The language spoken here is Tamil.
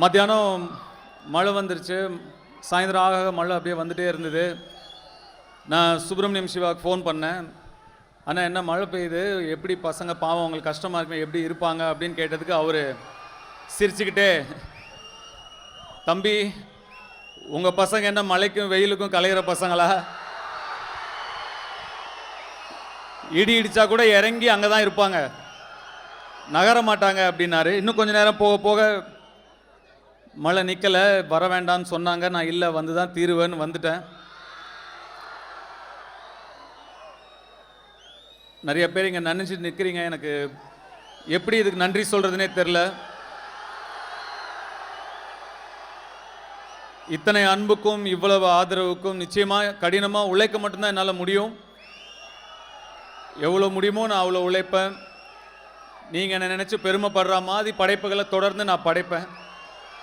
மத்தியானம் மழை வந்துருச்சு. சாயந்தரம் ஆக ஆக மழை அப்படியே வந்துகிட்டே இருந்தது. நான் சுப்பிரமணியம் சிவாவுக்கு ஃபோன் பண்ணேன். ஆனால் என்ன மழை பெய்யுது? எப்படி பசங்க பாவம் அவங்களுக்கு கஷ்டமாக இருக்குமே எப்படி இருப்பாங்க? அப்படின்னு கேட்டதுக்கு அவர் சிரிச்சுக்கிட்டே தம்பி உங்கள் பசங்க என்ன மழைக்கும் வெயிலுக்கும் கலையிற பசங்களா? இடி இடித்தா கூட இறங்கி அங்கே தான் இருப்பாங்க. நகர மாட்டாங்க அப்படின்னாரு. இன்னும் கொஞ்ச நேரம் போக போக மழை நிற்கலை வர வேண்டாம்னு சொன்னாங்க. நான் இல்லை வந்து தான் தீருவேன்னு வந்துட்டேன். நிறைய பேர் இங்கே நினச்சிட்டு நிற்கிறீங்க எனக்கு எப்படி இதுக்கு நன்றி சொல்கிறதுனே தெரில இத்தனை அன்புக்கும் இவ்வளவு ஆதரவுக்கும் நிச்சயமாக கடினமாக உழைக்க மட்டும்தான் என்னால் முடியும். எவ்வளோ முடியுமோ நான் அவ்வளோ உழைப்பேன். நீங்கள் என்னை நினச்சி பெருமைப்படுற மாதிரி படைப்புகளை தொடர்ந்து நான் படைப்பேன்.